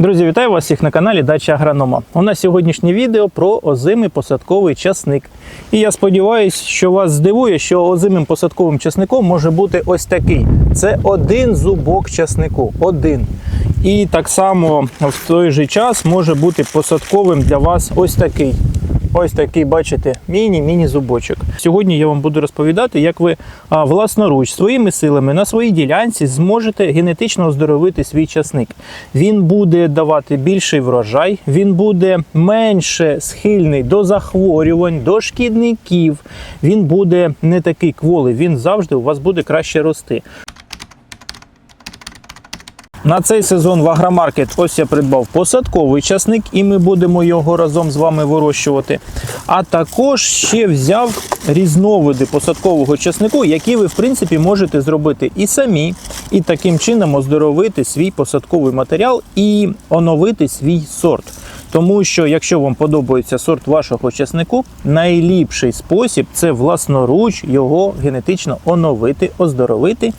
Друзі, вітаю вас всіх на каналі Дача Агронома. У нас сьогоднішнє відео про озимий посадковий часник. І я сподіваюся, що вас здивує, що озимим посадковим часником може бути ось такий. Це один зубок часнику. Один. І так само в той же час може бути посадковим для вас ось такий. Ось такий, бачите, міні-міні зубочок. Сьогодні я вам буду розповідати, як ви власноруч своїми силами на своїй ділянці зможете генетично оздоровити свій часник. Він буде давати більший врожай, він буде менше схильний до захворювань, до шкідників. Він буде не такий кволий, він завжди у вас буде краще рости. На цей сезон в Агромаркет ось я придбав посадковий часник, і ми будемо його разом з вами вирощувати. А також ще взяв різновиди посадкового часнику, які ви в принципі можете зробити і самі, і таким чином оздоровити свій посадковий матеріал і оновити свій сорт. Тому що, якщо вам подобається сорт вашого часнику, найліпший спосіб це власноруч його генетично оновити, оздоровити,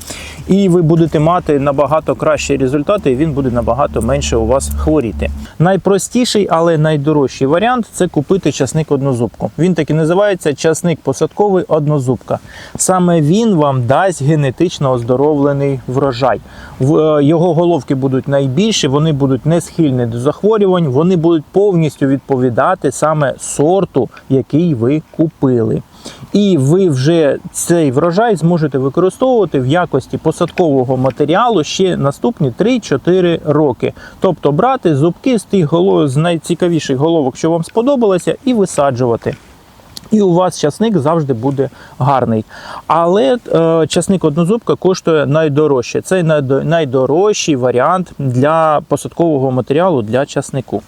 і ви будете мати набагато кращі результати, і він буде набагато менше у вас хворіти. Найпростіший, але найдорожчий варіант це купити часник однозубку. Він так і називається часник посадковий однозубка. Саме він вам дасть генетично оздоровлений врожай. Е, Його головки будуть найбільші, вони будуть не схильні до захворювань, вони будуть повністю відповідати саме сорту, який ви купили. І ви вже цей врожай зможете використовувати в якості посадкового матеріалу ще наступні 3-4 роки. Тобто брати зубки з тих голов, з найцікавіших головок, що вам сподобалося, і висаджувати. І у вас часник завжди буде гарний. Але е, часник однозубка коштує найдорожче. Це найдорожчий варіант для посадкового матеріалу для часнику.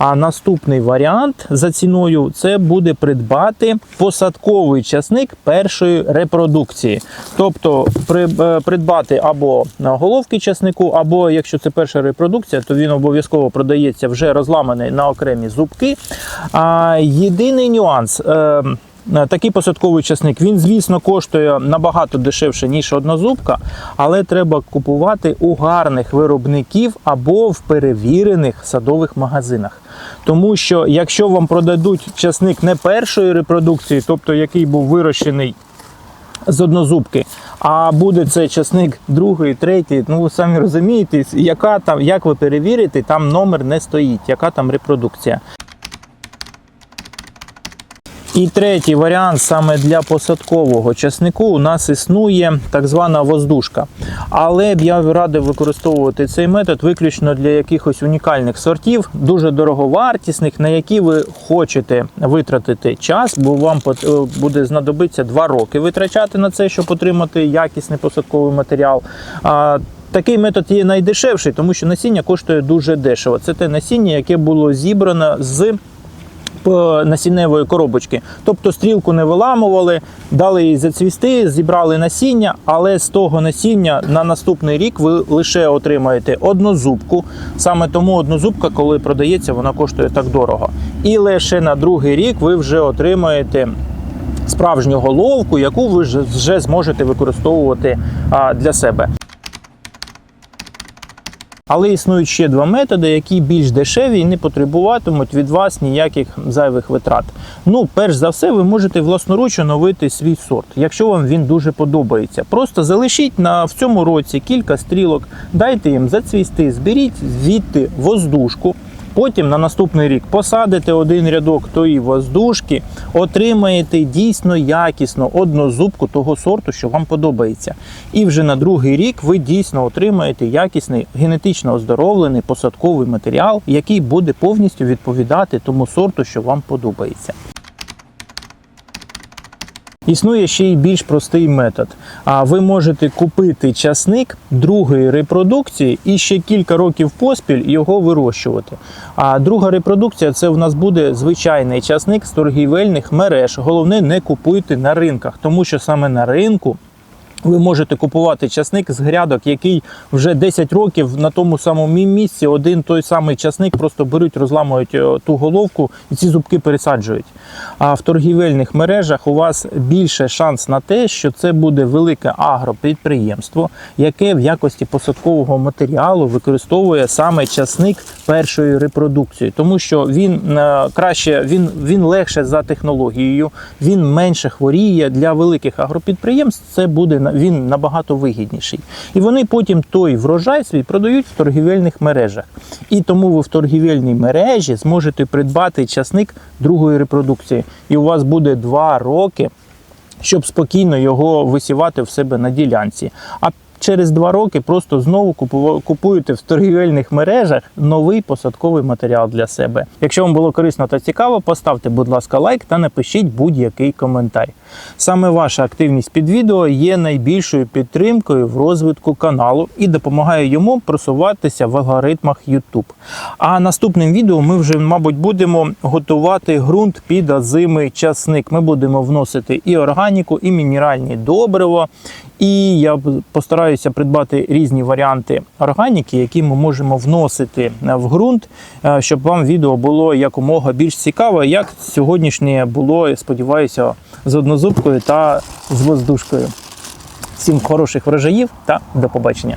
А наступний варіант за ціною це буде придбати посадковий часник першої репродукції. Тобто при- е, придбати або головки часнику, або якщо це перша репродукція, то він обов'язково продається вже розламаний на окремі зубки. А, єдиний нюанс. Е, Такий посадковий часник, він, звісно, коштує набагато дешевше, ніж однозубка, але треба купувати у гарних виробників або в перевірених садових магазинах. Тому що якщо вам продадуть часник не першої репродукції, тобто який був вирощений з однозубки, а буде це часник другої, третьої, ну ви самі розумієте, яка там, як ви перевірите, там номер не стоїть, яка там репродукція. І третій варіант саме для посадкового часнику у нас існує так звана воздушка. Але б я радив використовувати цей метод виключно для якихось унікальних сортів, дуже дороговартісних, на які ви хочете витратити час, бо вам е, буде знадобиться 2 роки витрачати на це, щоб отримати якісний посадковий матеріал. Такий метод є найдешевший, тому що насіння коштує дуже дешево. Це те насіння, яке було зібрано з насінневої коробочки. Тобто стрілку не виламували, дали їй зацвісти, зібрали насіння, але з того насіння на наступний рік ви лише отримаєте однозубку. Саме тому однозубка, коли продається, вона коштує так дорого. І лише на другий рік ви вже отримаєте. Справжню головку, яку ви вже зможете використовувати для себе. Але існують ще два методи, які більш дешеві і не потребуватимуть від вас ніяких зайвих витрат. Ну, перш за все, ви можете власноруч оновити свій сорт, якщо вам він дуже подобається. Просто залишіть на в цьому році кілька стрілок, дайте їм зацвісти, зберіть звідти воздушку. Потім на наступний рік посадите один рядок тої воздушки, отримаєте дійсно якісно однозубку того сорту, що вам подобається. І вже на другий рік ви дійсно отримаєте якісний генетично оздоровлений посадковий матеріал, який буде повністю відповідати тому сорту, що вам подобається. Існує ще й більш простий метод. А ви можете купити часник другої репродукції і ще кілька років поспіль його вирощувати. А друга репродукція це в нас буде звичайний часник з торгівельних мереж. Головне, не купуйте на ринках, тому що саме на ринку Ви можете купувати часник з грядок, який вже 10 років на тому самому місці один той самий часник просто беруть, розламують е, ту головку і ці зубки пересаджують. А в торгівельних мережах у вас більше шанс на те, що це буде велике агропідприємство, яке в якості посадкового матеріалу використовує саме часник першої репродукції, тому що він е, краще, він, він легше за технологією, він менше хворіє для великих агропідприємств. Це буде він набагато вигідніший. І вони потім той врожай свій продають в торгівельних мережах. І тому ви в торгівельній мережі зможете придбати часник другої репродукції. І у вас буде два роки щоб спокійно його висівати в себе на ділянці. А через два роки просто знову купуєте в торгівельних мережах новий посадковий матеріал для себе. Якщо вам було корисно та цікаво, поставте, будь ласка, лайк та напишіть будь-який коментар. Саме ваша активність під відео є найбільшою підтримкою в розвитку каналу і допомагає йому просуватися в алгоритмах YouTube. А наступним відео ми вже, мабуть, будемо готувати ґрунт під озимий часник. Ми будемо вносити і органіку, і мінеральні добрива. І я б- постараюся придбати різні варіанти органіки, які ми можемо вносити е, в ґрунт, е, щоб вам відео було якомога більш цікаве, як сьогоднішнє було, сподіваюся, з однозубкою та з воздушкою. Всім хороших врожаїв та до побачення.